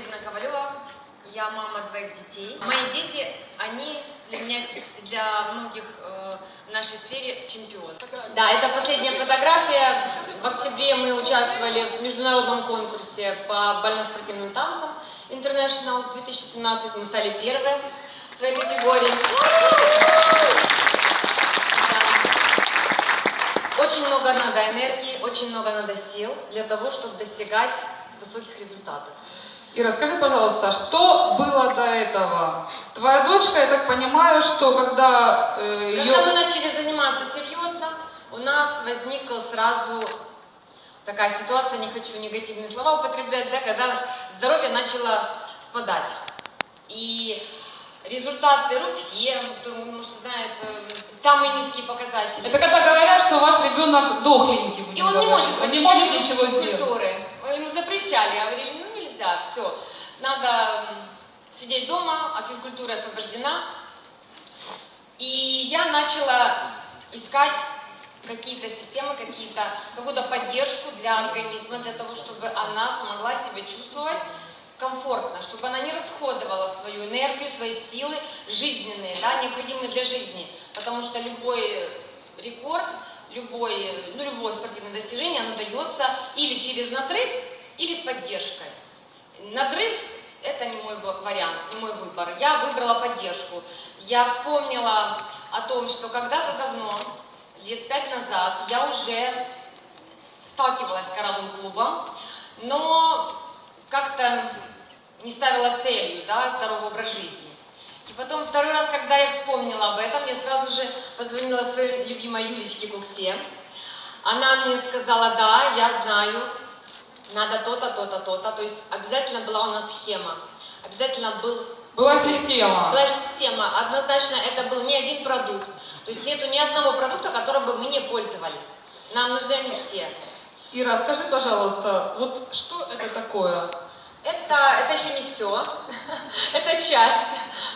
Екатерина Ковалева, я мама двоих детей. Мои дети, они для меня, для многих э, в нашей сфере чемпион. Да, это последняя фотография. В октябре мы участвовали в международном конкурсе по бально-спортивным танцам International 2017. Мы стали первые в своей категории. Очень много надо энергии, очень много надо сил для того, чтобы достигать высоких результатов. Ира, скажи, пожалуйста, что было до этого? Твоя дочка, я так понимаю, что когда э, ее... Когда мы начали заниматься серьезно, у нас возникла сразу такая ситуация, не хочу негативные слова употреблять, да, когда здоровье начало спадать. И результаты РУФЕ, кто, может, знает, самые низкие показатели. Это когда говорят, что ваш ребенок дохленький. И он не говорить. может он не может ничего сделать. Ему запрещали, говорили, ну нельзя, все. Надо сидеть дома, от физкультуры освобождена. И я начала искать какие-то системы, какие-то, какую-то поддержку для организма, для того, чтобы она смогла себя чувствовать комфортно, чтобы она не расходовала свою энергию, свои силы жизненные, да, необходимые для жизни. Потому что любой рекорд, любой, ну, любое спортивное достижение, оно дается или через надрыв, или с поддержкой. Надрыв – это не мой ва- вариант, не мой выбор. Я выбрала поддержку. Я вспомнила о том, что когда-то давно, лет пять назад, я уже сталкивалась с коралловым клубом, но как-то не ставила целью, да, здоровый образ жизни. И потом второй раз, когда я вспомнила об этом, я сразу же позвонила своей любимой Юлечке Куксе. Она мне сказала, да, я знаю, надо то-то, то-то, то-то. То есть обязательно была у нас схема, обязательно был Была система. была система. Однозначно это был не один продукт. То есть нету ни одного продукта, которым бы мы не пользовались. Нам нужны они все. Ира, скажи, пожалуйста, вот что это такое? Это, это еще не все. это часть,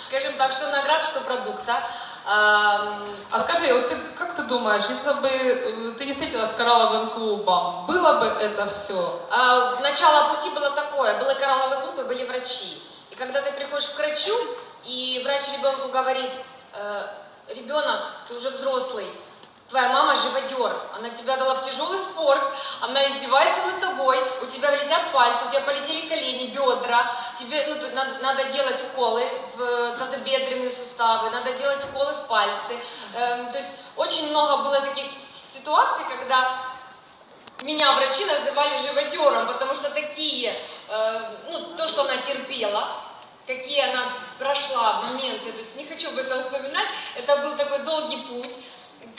скажем так, что наград, что продукта. А скажи, вот ты, как ты думаешь, если бы э, ты не встретилась с коралловым клубом, было бы это все? а, Начало пути было такое. Были коралловые клубы, были врачи. И когда ты приходишь к врачу, и врач ребенку говорит, «Э, ребенок, ты уже взрослый, твоя мама живодер, она тебя дала в тяжелый спорт, она издевается над тобой, у тебя летят пальцы, у тебя полетели колени, бедра, тебе ну, надо, надо делать уколы в э, тазобедренные суставы, надо делать уколы в пальцы. Эм, то есть очень много было таких ситуаций, когда меня врачи называли живодером, потому что такие, э, ну, то, что она терпела, какие она прошла моменты, то есть не хочу об этом вспоминать, это был такой долгий путь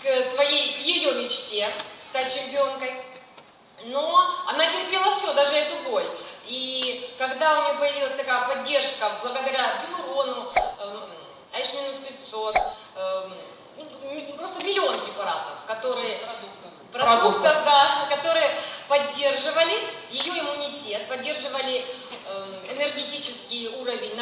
к своей, к ее мечте стать чемпионкой. Но она терпела все, даже эту боль. И когда у нее появилась такая поддержка, благодаря гиалурону, эм, H минус 500, эм, ну, просто миллион препаратов, которые продуктов, Продуктов. да, которые поддерживали ее иммунитет, поддерживали эм, энергетический уровень